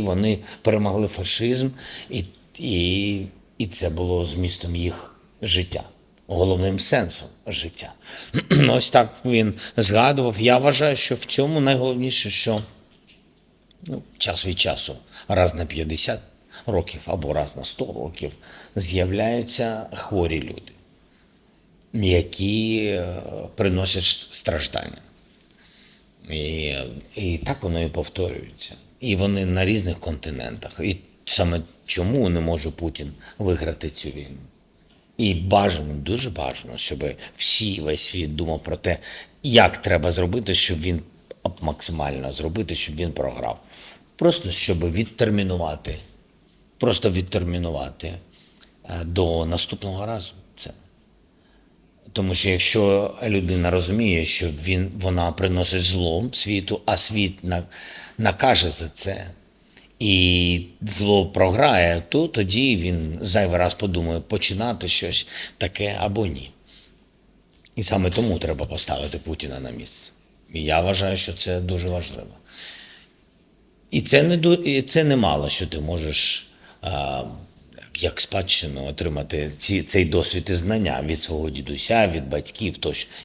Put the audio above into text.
Вони перемогли фашизм, і, і, і це було змістом їх життя, головним сенсом життя. Ось так він згадував. Я вважаю, що в цьому найголовніше, що ну, час від часу, раз на 50 років або раз на 100 років, з'являються хворі люди, які е, приносять страждання. І, і так воно і повторюється. І вони на різних континентах. І саме чому не може Путін виграти цю війну? І бажано, дуже бажано, щоб всі весь світ думав про те, як треба зробити, щоб він максимально зробити, щоб він програв. Просто щоб відтермінувати, просто відтермінувати е, до наступного разу. Це. Тому що якщо людина розуміє, що він, вона приносить зло світу, а світ на, накаже за це, і зло програє, то тоді він зайвий раз подумає, починати щось таке або ні. І саме тому треба поставити Путіна на місце. І я вважаю, що це дуже важливо. І це не і це не мало, що ти можеш а, як спадщину отримати ці, цей досвід і знання від свого дідуся, від батьків тощо.